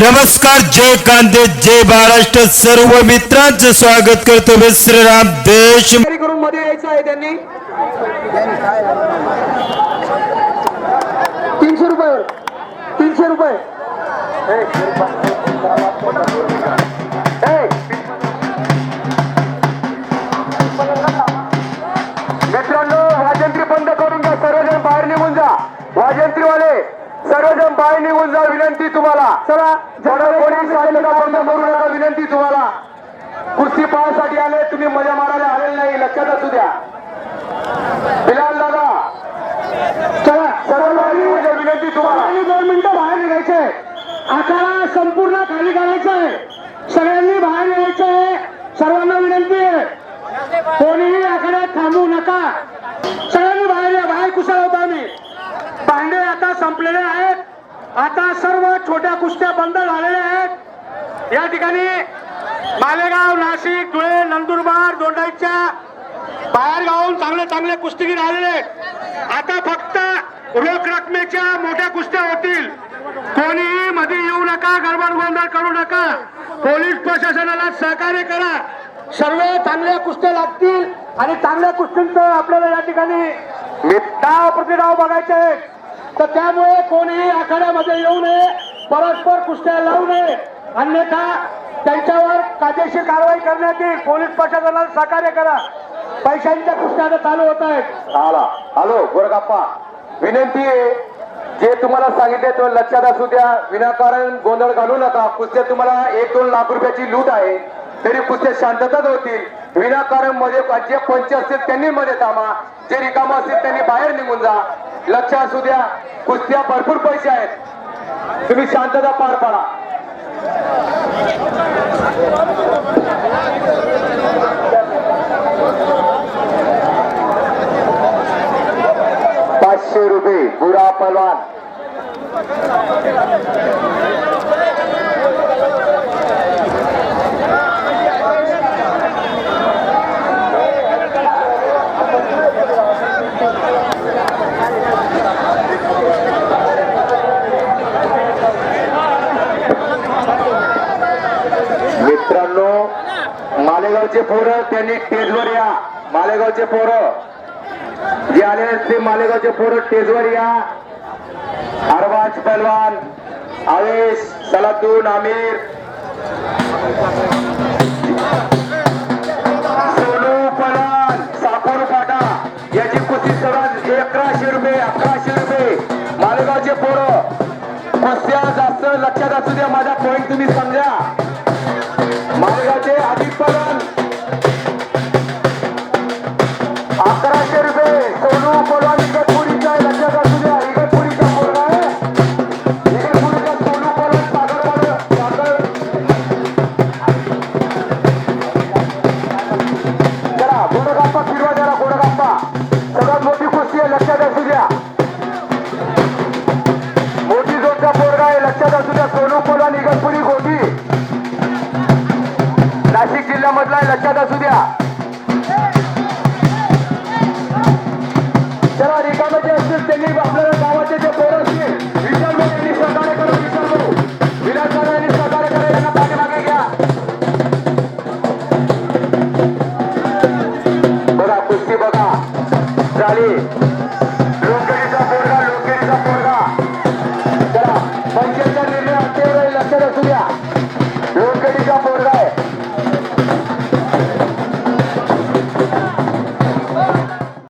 नमस्कार जय कांदे जय महाराष्ट्र. सर्व मित्रांचं स्वागत करतो मी श्रीराम देश. करून मध्ये यायचं आहे त्यांनी. तीनशे रुपये. तीनशे रुपये. ए, मित्रांनो वाजंत्री बंद सर्वजण बाहेर निघून जा विनंती तुम्हाला. चला कोणी साधनं बंद करू नका विनंती तुम्हाला. कुस्ती पाहण्यासाठी आले तुम्ही मजा मारायला आलेले नाही लक्षात असू द्या. बिलाल दादा. चला विनंती तुम्हाला. दोन मिनिटं बाहेर निघायचे. आखाडा संपूर्ण खाली करायचा आहे सगळ्यांनी बाहेर यायचं आहे सर्वांना विनंती आहे. कोणीही आखाड्यात थांबू नका. सगळ्यांनी बाहेर या बाहेर कुशल होता आम्ही. भांडे आता संपलेले आहेत. आता सर्व छोट्या कुस्त्या बंद झालेल्या आहेत. या ठिकाणी मालेगाव नाशिक धुळे नंदुरबार दोंडाईच्या बाहेर गावून चांगले चांगले कुस्तीगीर आलेले आहेत. आता फक्त रोख रकमेच्या मोठ्या कुस्त्या होतील. कोणीही मध्ये येऊ नका गडबड गोंधळ करू नका. पोलीस प्रशासनाला सहकार्य करा. सर्व चांगल्या कुस्त्या लागतील आणि चांगल्या कुस्तींचं आपल्याला या ठिकाणी डाव प्रतिडाव बघायचे आहेत. तर त्यामुळे कोणीही आखाड्यामध्ये येऊ नये परस्पर कुस्त्या लावू नये. अन्यथा त्यांच्यावर कायदेशीर कारवाई करण्यात येईल पोलीस प्रशासनाला सहकार्य करा. पैशांच्या कुस्त्या चालू होत आहेत. आला. हॅलो गोरगाप्पा. विनंती आहे जे तुम्हाला सांगितले तो लक्षात असू द्या. विनाकारण गोंधळ घालू नका. कुस्त्या तुम्हाला एक दोन लाख रुपयाची लूट आहे तरी कुस्त्या शांतताच होतील. विनाकारणमध्ये जे पंच असतील त्यांनी मध्ये थांबा. जे रिकामा असतील त्यांनी बाहेर निघून जा. लक्ष असू द्या कुस्त्या भरपूर पैसे आहेत. तुम्ही शांतता पार पाडा. पाचशे रुपये बुरा पलवान मित्रांनो मालेगावचे पोरं त्यांनी स्टेजवर या. मालेगावचे पोरं. जे आले ते मालेगावचे पोरं स्टेजवर या. अरबाज पहलवान आवेश सलातून आमिर. सोनू पहलवान साखर फाटा याची कुस्ती सर्वात अकराशे रुपये अकराशे रुपये. मालेगावचे पोरं. कुस्त्या जास्त लक्षात असू द्या माझा पॉईंट तुम्ही समजा. मालेगाव साहेबला लक्षात असू द्या. त्याला असतील त्यांनी आपल्याला गावाचे जे पोर असतील विचार त्यांनी सहकार्य करून निर्णय असते लक्षात असू द्या. लोकरी